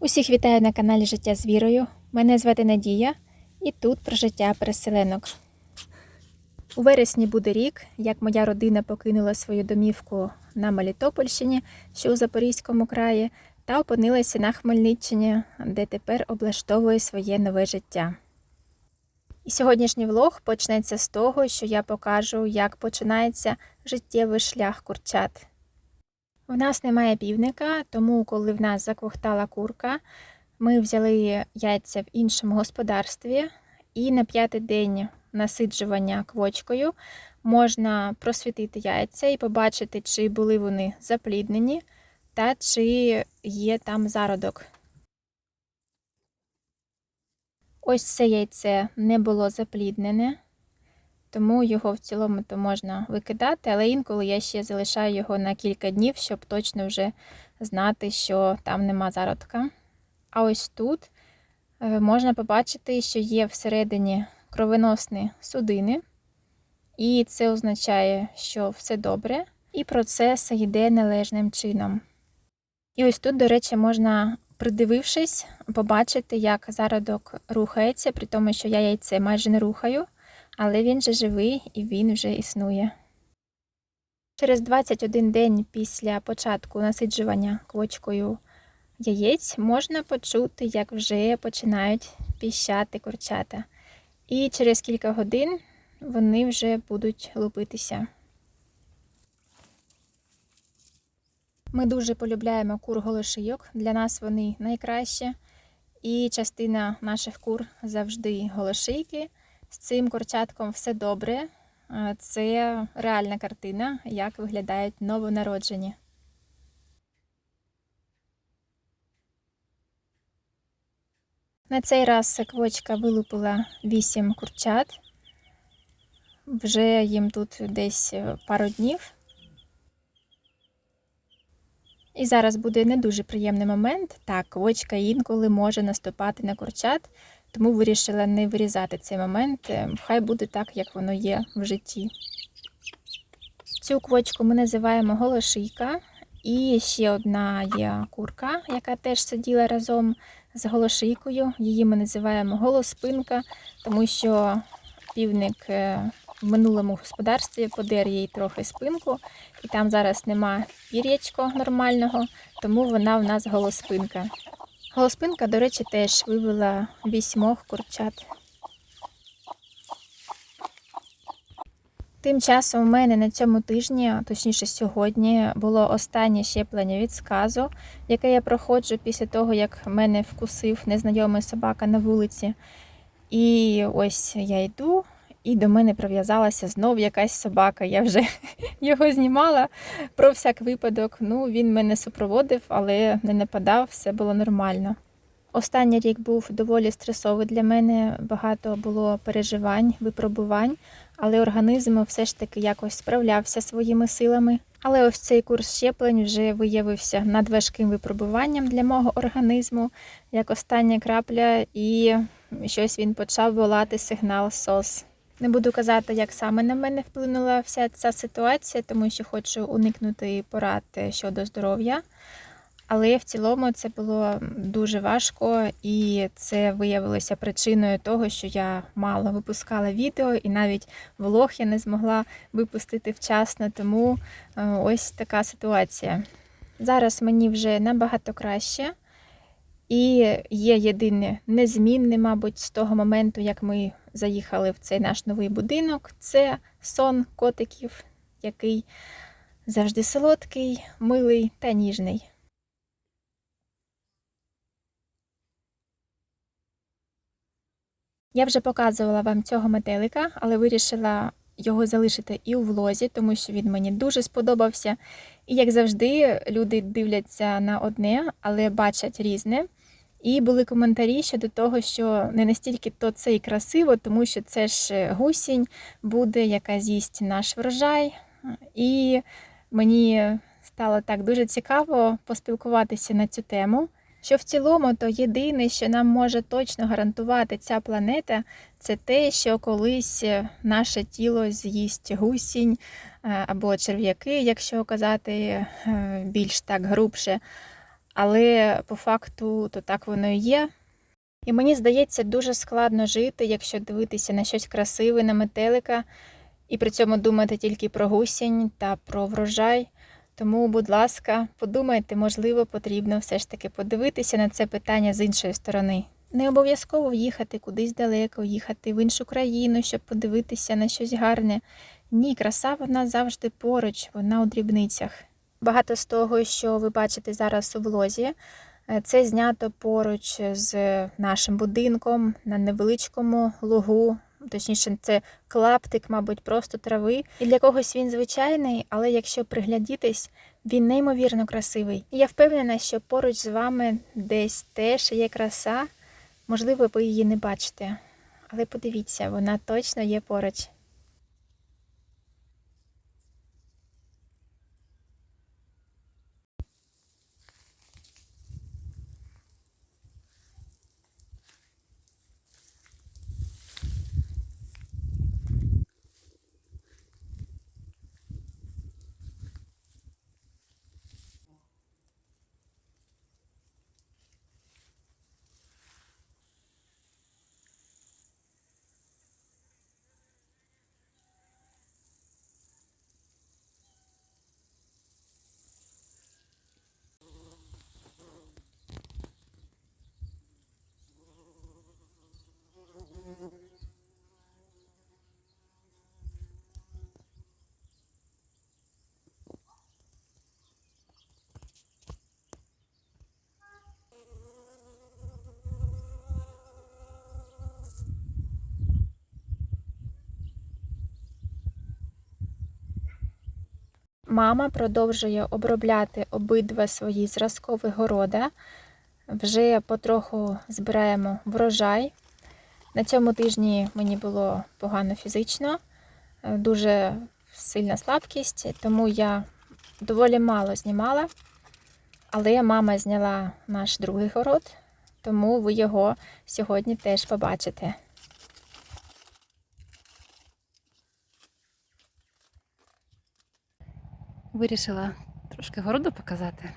Усіх вітаю на каналі Життя з вірою. Мене звати Надія, і тут про життя переселенок. У вересні буде рік, як моя родина покинула свою домівку на Мелітопольщині, що у Запорізькому краї, та опинилася на Хмельниччині, де тепер облаштовує своє нове життя. І сьогоднішній влог почнеться з того, що я покажу, як починається життєвий шлях курчат. В нас немає півника, тому коли в нас закохтала курка, ми взяли яйця в іншому господарстві, і на п'ятий день насиджування квочкою можна просвітити яйця і побачити, чи були вони запліднені та чи є там зародок. Ось це яйце не було запліднене, тому його в цілому то можна викидати, але інколи я ще залишаю його на кілька днів, щоб точно вже знати, що там нема зародка. А ось тут е, можна побачити, що є всередині кровоносні судини, і це означає, що все добре, і процес йде належним чином. І ось тут, до речі, можна, придивившись, побачити, як зародок рухається, при тому, що я яйце майже не рухаю, але він же живий і він вже існує. Через 21 день після початку насиджування квочкою яєць можна почути, як вже починають піщати курчата. І через кілька годин вони вже будуть лупитися. Ми дуже полюбляємо кур голошийок. Для нас вони найкраще. І частина наших кур завжди голошийки. З цим курчатком все добре. Е, Це реальна картина, як виглядають новонароджені. На цей раз квочка вилупила 8 курчат. Вже їм тут десь е, пару днів. І зараз буде не дуже приємний момент. Так, квочка інколи може наступати на курчат, тому вирішила не вирізати цей момент. Е, Хай буде так, як воно є в житті. Цю квочку ми називаємо голошийка. І ще одна є курка, яка теж сиділа разом з голошийкою. Її ми називаємо голоспинка, тому що півник е, в минулому господарстві подер їй трохи спинку, і там зараз нема пір'ячко нормального, тому вона в нас голоспинка. Голоспинка, до речі, теж вивела вісьмох курчат. Тим часом у мене на цьому тижні, точніше сьогодні, було останнє щеплення від сказу, яке я проходжу після того, як мене вкусив незнайомий собака на вулиці. І ось я йду, і до мене прив'язалася знов якась собака. Я вже його знімала про всяк випадок. Ну, він мене супроводив, але не нападав, все було нормально. Останній рік був доволі стресовий для мене. Багато було переживань, випробувань, але організм все ж таки якось справлявся своїми силами. Але ось цей курс щеплень вже виявився надважким випробуванням для мого організму, як остання крапля, і щось він почав волати сигнал СОС. Не буду казати, як саме на мене вплинула вся ця ситуація, тому що хочу уникнути порад щодо здоров'я. Але в цілому це було дуже важко, і це виявилося причиною того, що я мало випускала відео, і навіть влог я не змогла випустити вчасно, тому е, ось така ситуація. Зараз мені вже набагато краще, і є єдине незмінне, мабуть, з того моменту, як ми заїхали в цей наш новий будинок, це сон котиків, який завжди солодкий, милий та ніжний. Я вже показувала вам цього метелика, але вирішила його залишити і у влозі, тому що він мені дуже сподобався. І, як завжди, люди дивляться на одне, але бачать різне. І були коментарі щодо того, що не настільки то це і красиво, тому що це ж гусінь буде, яка з'їсть наш врожай. І мені стало так дуже цікаво поспілкуватися на цю тему. Що в цілому, то єдине, що нам може точно гарантувати ця планета, це те, що колись наше тіло з'їсть гусінь е, або черв'яки, якщо казати е, більш так грубше. Але по факту то так воно і є. І мені здається, дуже складно жити, якщо дивитися на щось красиве, на метелика, і при цьому думати тільки про гусінь та про врожай. Тому, будь ласка, подумайте, можливо, потрібно все ж таки подивитися на це питання з іншої сторони. Не обов'язково їхати кудись далеко, їхати в іншу країну, щоб подивитися на щось гарне. Ні, краса вона завжди поруч, вона у дрібницях. Багато з того, що ви бачите зараз у влозі, е, це знято поруч з нашим будинком на невеличкому лугу. Точніше, це клаптик, мабуть, просто трави. І для когось він звичайний, але якщо приглядітись, він неймовірно красивий. І я впевнена, що поруч з вами десь теж є краса. Можливо, ви її не бачите, але подивіться, вона точно є поруч. Мама продовжує обробляти обидва свої зразкові города. Вже потроху збираємо врожай. На цьому тижні мені було погано фізично, е, дуже сильна слабкість, тому я доволі мало знімала. Але мама зняла наш другий город, тому ви його сьогодні теж побачите. Вирішила трошки городу показати.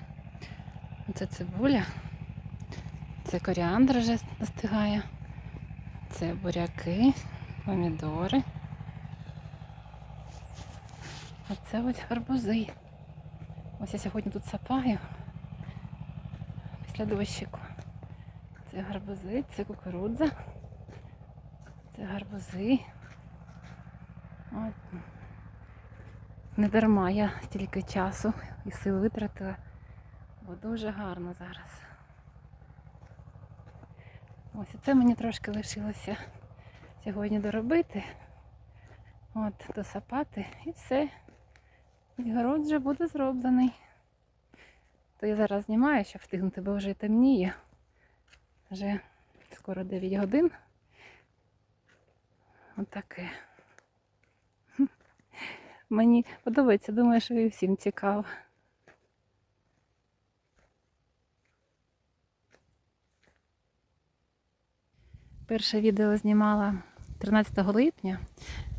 Це цибуля, це коріандр вже достигає, це буряки, помідори. А це ось гарбузи. Ось я сьогодні тут сапаю після дощику. Це гарбузи, це кукурудза, це гарбузи. От. Не дарма я стільки часу і сил витратила, бо дуже гарно зараз. Ось це мені трошки лишилося сьогодні доробити. От, досапати і все. Город вже буде зроблений. То я зараз знімаю, щоб встигнути, бо вже темніє. Вже скоро 9 годин. Отаке. Мені подобається, думаю, що і всім цікаво. Перше відео знімала 13 липня,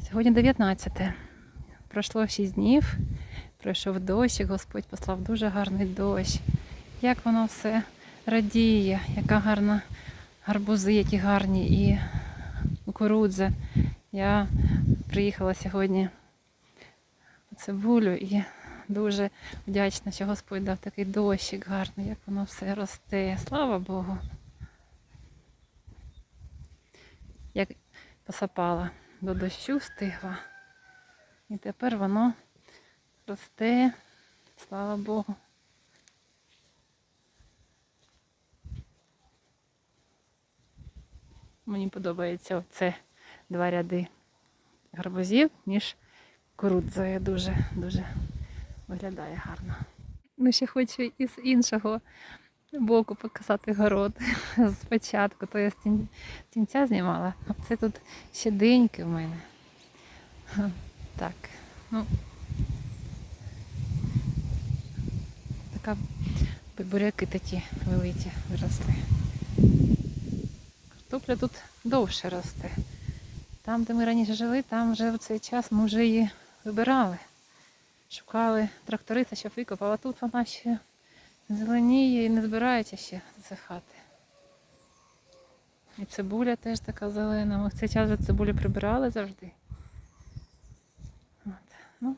сьогодні 19. Пройшло 6 днів, пройшов дощ, і Господь послав дуже гарний дощ. Як воно все радіє, яка гарна гарбузи, які гарні і кукурудза. Я приїхала сьогодні цибулю і дуже вдячна, що Господь дав такий дощик гарний, як воно все росте. Слава Богу. Як посапала до дощу, встигла. І тепер воно росте, слава Богу. Мені подобається оце два ряди гарбузів між кукурудзою дуже дуже виглядає гарно. Ну, ще хочу із іншого боку показати город спочатку, то я з тін- тінця знімала, це тут ще деньки в мене. Так, ну така буряки такі великі виросли. Картопля тут довше росте. Там, де ми раніше жили, там вже в цей час ми вже її вибирали. Шукали тракториста, щоб викопав, а тут вона ще Зеленіє і не збирається ще засихати. І цибуля теж така зелена. Ми в цей час вже цибулю прибирали завжди. От. Ну.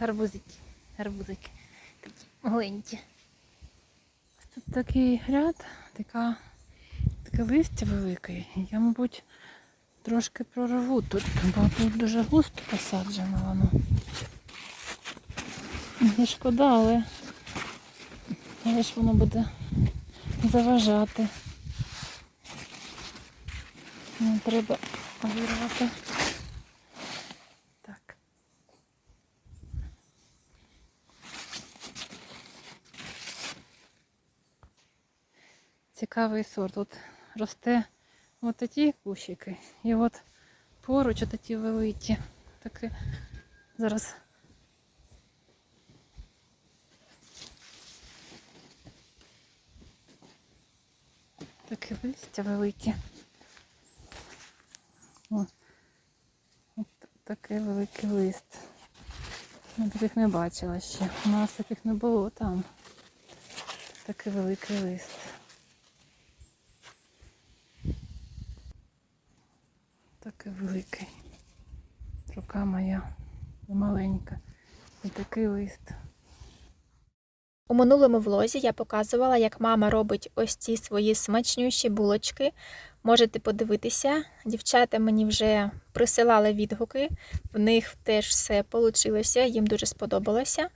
Гарбузики. Гарбузики. Такі маленькі. Тут такий ряд, така, таке листя велике. Я, мабуть, трошки прорву тут, бо тут дуже густо посаджено воно. Не шкода, але, але ж воно буде заважати. Ну, треба вирвати. Так. Цікавий сорт. От росте от такі кущики. І от поруч от такі великі. Таке зараз. Таке листя велике. О, от такий великий лист. Я таких не бачила ще. У нас таких не було там. Такий великий лист. Такий великий. Рука моя маленька. І такий лист. У минулому влозі я показувала, як мама робить ось ці свої смачнющі булочки. Можете подивитися. Дівчата мені вже присилали відгуки, в них теж все вийшло, їм дуже сподобалося.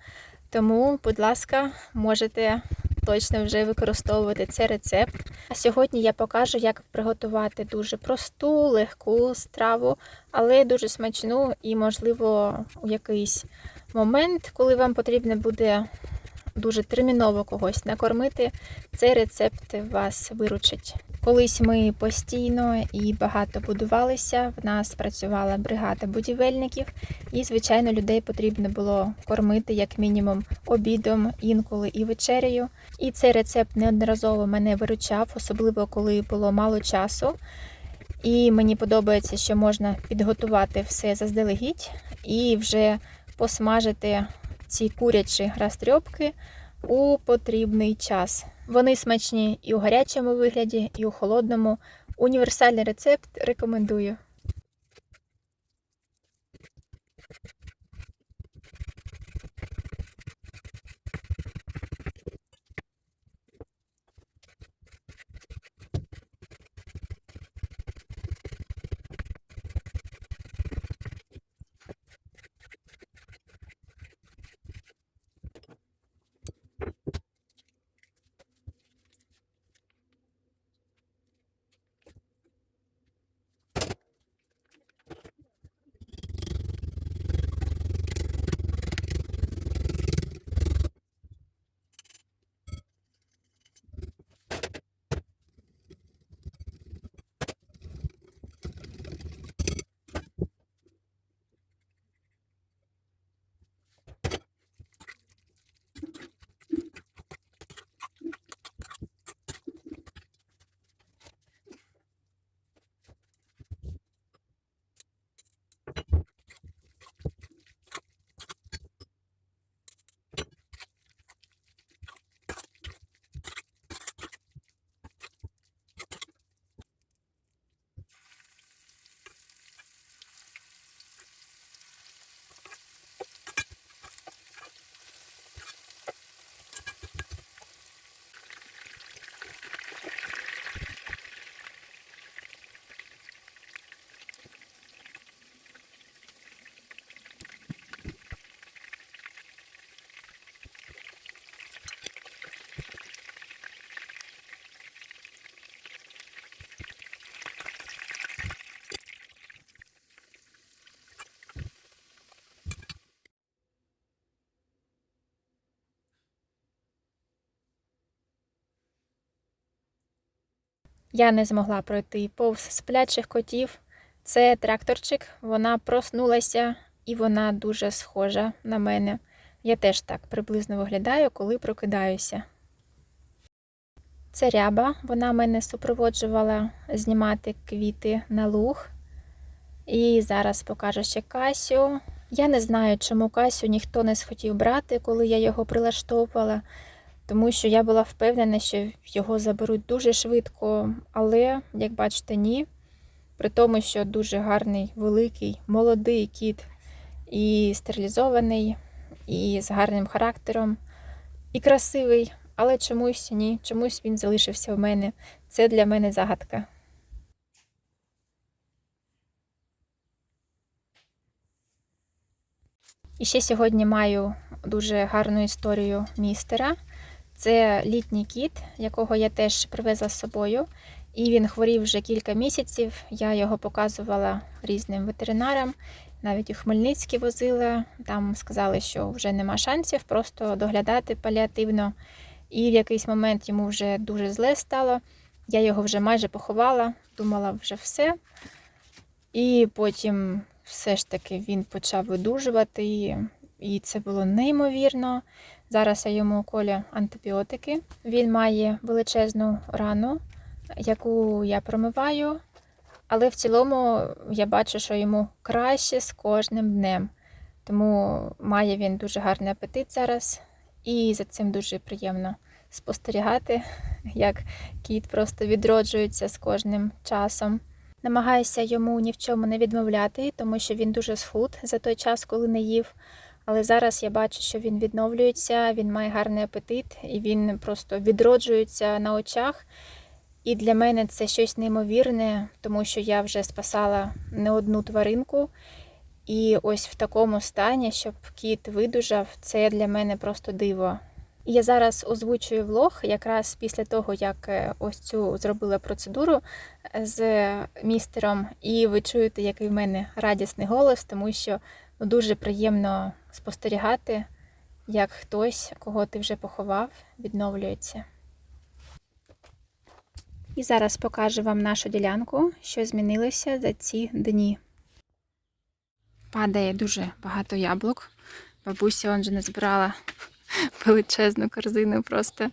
Тому, будь ласка, можете точно вже використовувати цей рецепт. А сьогодні я покажу, як приготувати дуже просту, легку страву, але дуже смачну і, можливо, у якийсь момент, коли вам потрібно буде дуже терміново когось накормити, цей рецепт вас виручить. Колись ми постійно і багато будувалися. В нас працювала бригада будівельників, і, звичайно, людей потрібно було кормити як мінімум обідом, інколи і вечерею. І цей рецепт неодноразово мене виручав, особливо коли було мало часу. І мені подобається, що можна підготувати все заздалегідь і вже посмажити ці курячі растрьопки у потрібний час. Вони смачні і у гарячому вигляді, і у холодному. Універсальний рецепт рекомендую. Я не змогла пройти повз сплячих котів. Це тракторчик, вона проснулася і вона дуже схожа на мене. Я теж так приблизно виглядаю, коли прокидаюся. Це ряба, вона мене супроводжувала знімати квіти на луг. І зараз покажу ще Касю. Я не знаю, чому Касю ніхто не схотів брати, коли я його прилаштовувала, тому що я була впевнена, що його заберуть дуже швидко, але, як бачите, ні. При тому, що дуже гарний, великий, молодий кіт і стерилізований, і з гарним характером, і красивий, але чомусь ні, чомусь він залишився в мене. Це для мене загадка. І ще сьогодні маю дуже гарну історію містера. Це літній кіт, якого я теж привезла з собою. І він хворів вже кілька місяців. Я його показувала різним ветеринарам. Навіть у Хмельницький возила. Там сказали, що вже нема шансів просто доглядати паліативно. І в якийсь момент йому вже дуже зле стало. Я його вже майже поховала, думала, вже все. І потім все ж таки він почав видужувати, і, це було неймовірно. Зараз я йому колю антибіотики. Він має величезну рану, яку я промиваю, але в цілому я бачу, що йому краще з кожним днем. Тому має він дуже гарний апетит зараз, і за цим дуже приємно спостерігати, як кіт просто відроджується з кожним часом. Намагаюся йому ні в чому не відмовляти, тому що він дуже схуд за той час, коли не їв. Але зараз я бачу, що він відновлюється, він має гарний апетит і він просто відроджується на очах. І для мене це щось неймовірне, тому що я вже спасала не одну тваринку. І ось в такому стані, щоб кіт видужав, це для мене просто диво. Я зараз озвучую влог якраз після того, як е, ось цю зробила процедуру з містером, і ви чуєте, який в мене радісний голос, тому що дуже приємно спостерігати, як хтось, кого ти вже поховав, відновлюється. І зараз покажу вам нашу ділянку, що змінилося за ці дні. Падає дуже багато яблук. Бабуся он же не збирала величезну корзину просто.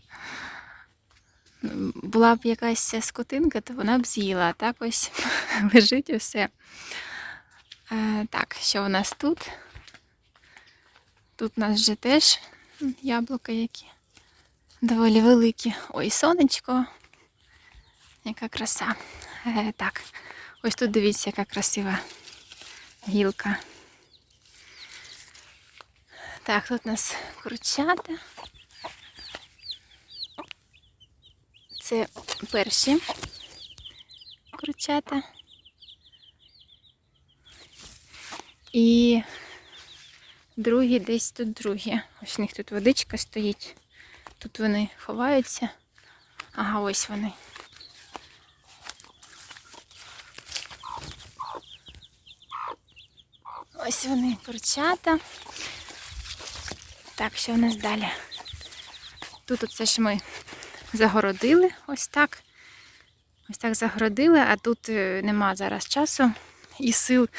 Була б якась скотинка, то вона б з'їла, а так ось лежить і все. Е, так, що у нас тут? Тут у нас вже теж яблука які доволі великі. Ой, сонечко. Яка краса. Е, так, ось тут дивіться, яка красива гілка. Так, тут у нас курчата. Це перші курчата. І другі десь тут другі. Ось у них тут водичка стоїть. Тут вони ховаються. Ага, ось вони. Ось вони курчата. Так, що в нас далі? Тут оце ж ми загородили ось так. Ось так загородили, а тут е, нема зараз часу і сил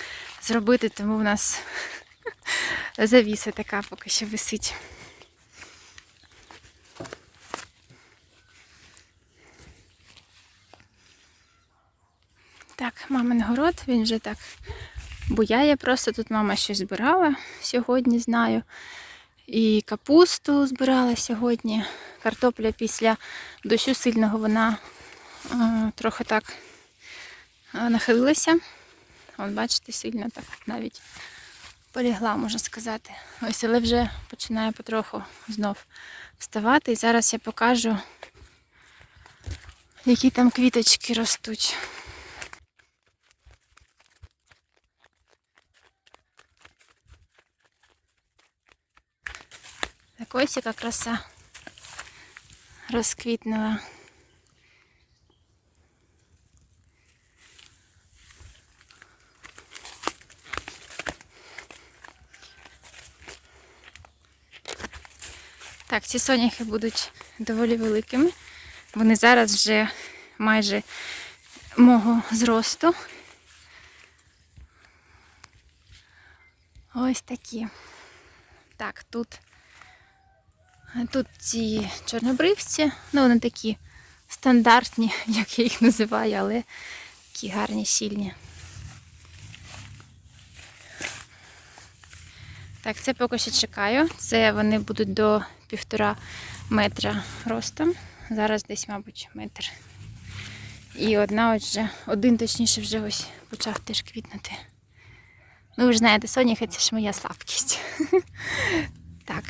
зробити, тому в нас завіса така поки що висить. Так, мамин город, він вже так буяє. Просто тут мама щось збирала сьогодні, знаю. І капусту збирала сьогодні. Картопля після дощу сильного вона е, трохи так е, нахилилася. От бачите, сильно так навіть полягла, можна сказати. Ось, але вже починає потроху знов вставати. І зараз я покажу, які там квіточки ростуть. Так ось яка краса розквітнула. Так, ці соняхи будуть доволі великими. Вони зараз вже майже мого зросту. Ось такі. Так, тут Тут ці чорнобривці, ну вони такі стандартні, як я їх називаю, але такі гарні, щільні. Так, це поки що чекаю. Це вони будуть до півтора метра ростом. Зараз десь, мабуть, метр. І одна ось вже, один точніше вже ось почав теж квітнути. Ну, ви ж знаєте, соняха це ж моя слабкість. Так,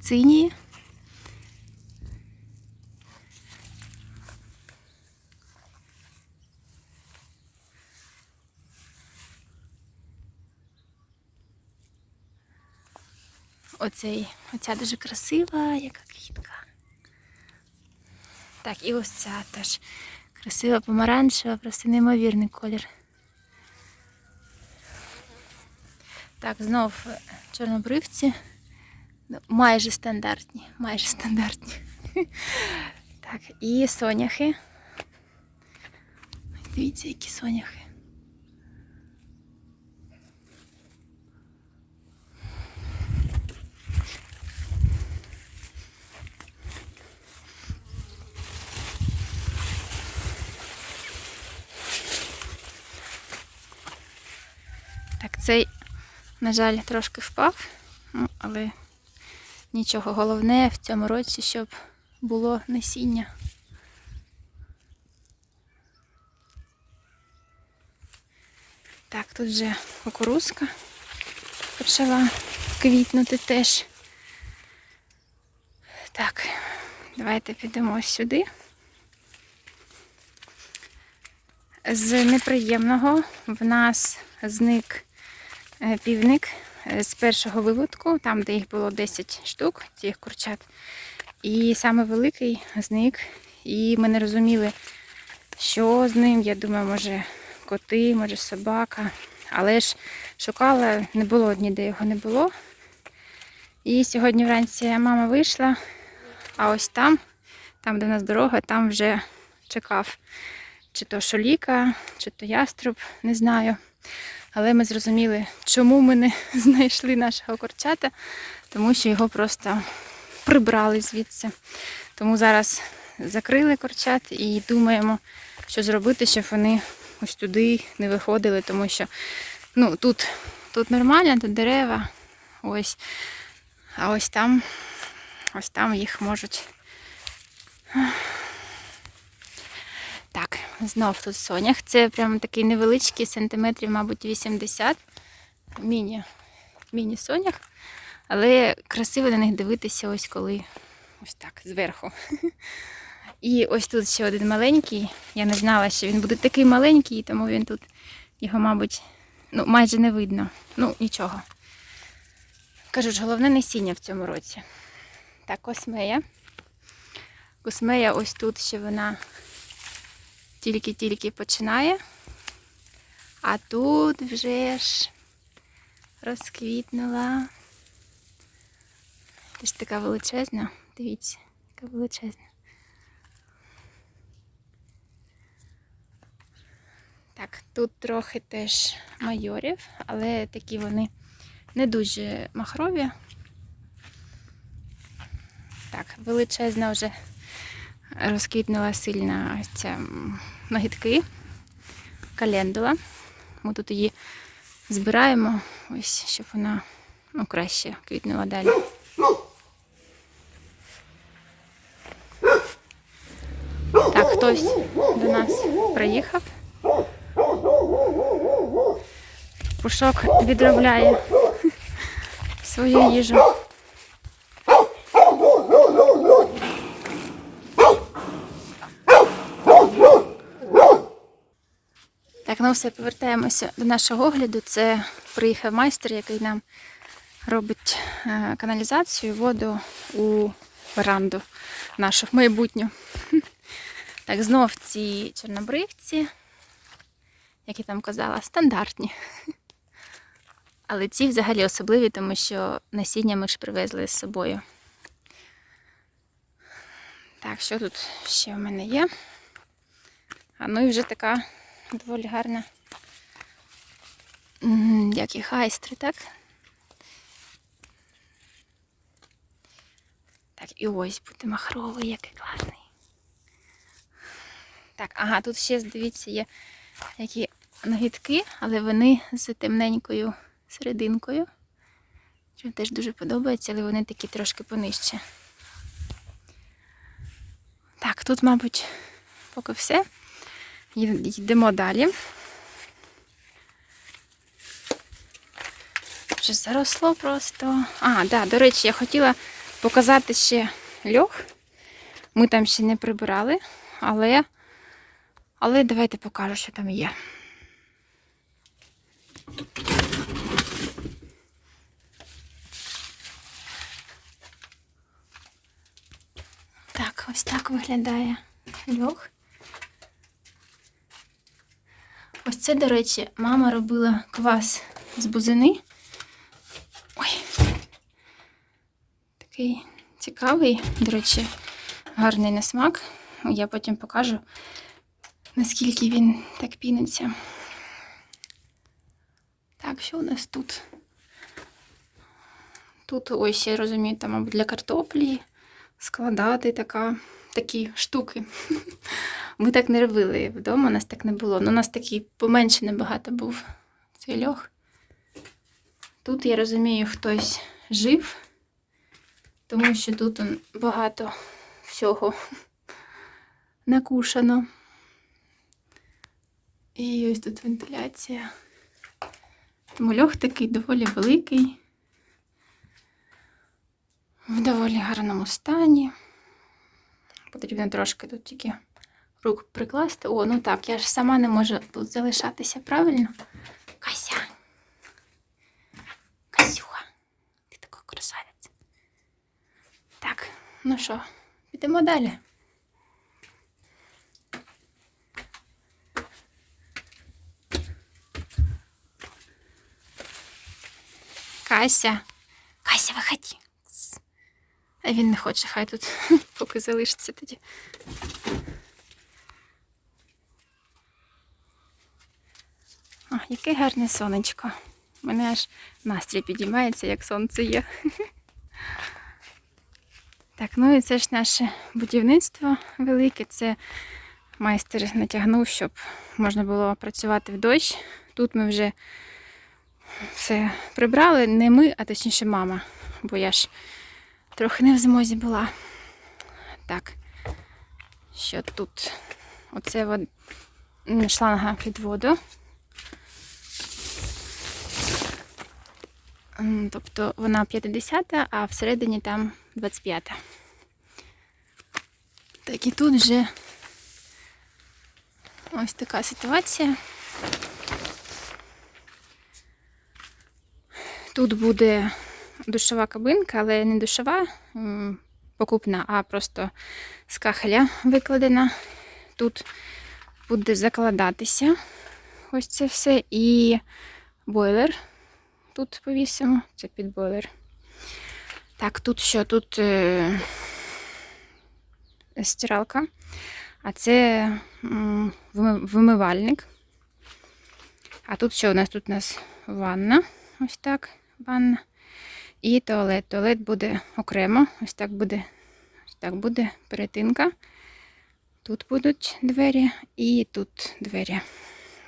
цинії. Оцей, оця дуже красива, яка квітка. Так, і ось ця теж красива помаранчева, просто неймовірний колір. Так, знов чорнобривці. Ну, майже стандартні, майже стандартні. Так, і соняхи. Дивіться, які соняхи. Так, цей, на жаль, трошки впав, ну, але нічого. Головне в цьому році, щоб було насіння. Так, тут вже кукурузка почала квітнути теж. Так, давайте підемо сюди. З неприємного в нас зник півник е, з першого виводку, там, де їх було 10 штук, цих курчат. І саме великий зник. І ми не розуміли, що з ним. Я думаю, може коти, може собака. Але ж шукала, не було ніде його не було. І сьогодні вранці мама вийшла, а ось там, там, де в нас дорога, там вже чекав чи то шоліка, чи то яструб, не знаю. Але ми зрозуміли, чому ми не знайшли нашого курчата, тому що його просто прибрали звідси. Тому зараз закрили курчат і думаємо, що зробити, щоб вони ось туди не виходили, тому що ну, тут, тут нормально, тут дерева, ось, а ось там, ось там їх можуть. Знов тут сонях. Це прямо такий невеличкий, сантиметрів, мабуть, 80. Міні, міні-сонях. Але красиво на них дивитися, ось коли ось так, зверху. І ось тут ще один маленький. Я не знала, що він буде такий маленький, тому він тут його, мабуть, ну, майже не видно. Ну, нічого. Кажуть, головне насіння в цьому році. Так, космея. Космея ось тут ще вона тільки-тільки починає. А тут вже ж розквітнула. Теж така величезна. Дивіться, яка величезна. Так, тут трохи теж майорів, але такі вони не дуже махрові. Так, величезна вже розквітнула сильна ось ця нагідки, календула. Ми тут її збираємо, ось, щоб вона ну, краще квітнула далі. Так, хтось до нас приїхав. Пушок відробляє свою їжу. Ну все, повертаємося до нашого огляду. Це приїхав майстер, який нам робить е, каналізацію, воду у веранду нашу майбутню. Так, знов ці чорнобривці, як я там казала, стандартні. Але ці взагалі особливі, тому що насіння ми ж привезли з собою. Так, що тут ще в мене є? А ну і вже така доволі гарна. Як і хайстри, так? Так, і ось буде махровий, який класний. Так, ага, тут ще, дивіться, є які нагідки, але вони з темненькою серединкою. Що теж дуже подобається, але вони такі трошки понижче. Так, тут, мабуть, поки все. Йдемо далі. Вже заросло просто. А, да, до речі, я хотіла показати ще льох. Ми там ще не прибирали, але, але давайте покажу, що там є. Так, ось так виглядає льох. Ось це, до речі, мама робила квас з бузини. Ой. Такий цікавий, до речі, гарний на смак. Я потім покажу, наскільки він так піниться. Так, що у нас тут? Тут ось, я розумію, там, мабуть, для картоплі складати така, такі штуки. Ми так не робили вдома, у нас так не було. Ну, у нас такий поменше набагато був цей льох. Тут, я розумію, хтось жив, тому що тут багато всього накушано. І ось тут вентиляція. Тому льох такий доволі великий, в доволі гарному стані. Потрібно трошки тут тільки рук прикласти. О, ну так, я ж сама не можу тут залишатися, правильно? Кася. Касюха. Ти така красавець. Так, ну що, підемо далі. Кася. Кася, виходи. А він не хоче, хай тут поки залишиться тоді. О, яке гарне сонечко. У мене аж настрій підіймається, як сонце є. Так, ну і це ж наше будівництво велике. Це майстер натягнув, щоб можна було працювати в дощ. Тут ми вже все прибрали. Не ми, а точніше мама. Бо я ж трохи не в змозі була. Так, що тут? Оце шланга під воду. Тобто вона 50, а всередині там 25. Так і тут вже ось така ситуація. Тут буде душова кабинка, але не душова покупна, а просто з кахеля викладена. Тут буде закладатися ось це все і бойлер тут повісимо. Це під бойлер. Так, тут що? Тут е, стиралка, а це м, вимивальник. А тут що у нас? Тут у нас ванна. Ось так, ванна. І туалет. Туалет буде окремо. Ось так буде, ось так буде перетинка. Тут будуть двері і тут двері.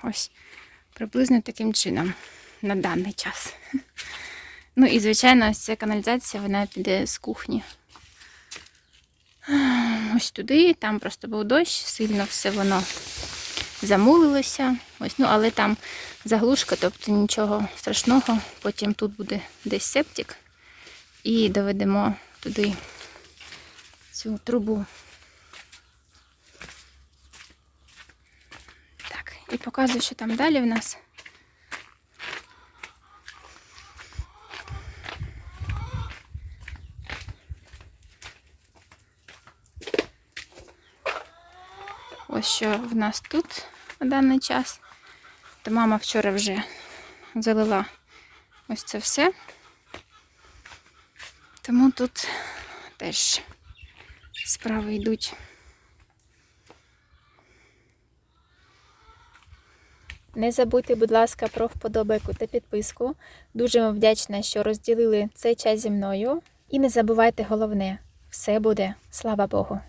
Ось приблизно таким чином на даний час. Ну і, звичайно, ця каналізація вона піде з кухні. Ось туди, там просто був дощ, сильно все воно замулилося. Ось, ну, але там заглушка, тобто нічого страшного. Потім тут буде десь септик. І доведемо туди цю трубу. Так, і показую, що там далі в нас. Що в нас тут на даний час. То мама вчора вже залила ось це все. Тому тут теж справи йдуть. Не забудьте, будь ласка, про вподобайку та підписку. Дуже вам вдячна, що розділили цей час зі мною. І не забувайте головне: все буде, слава Богу.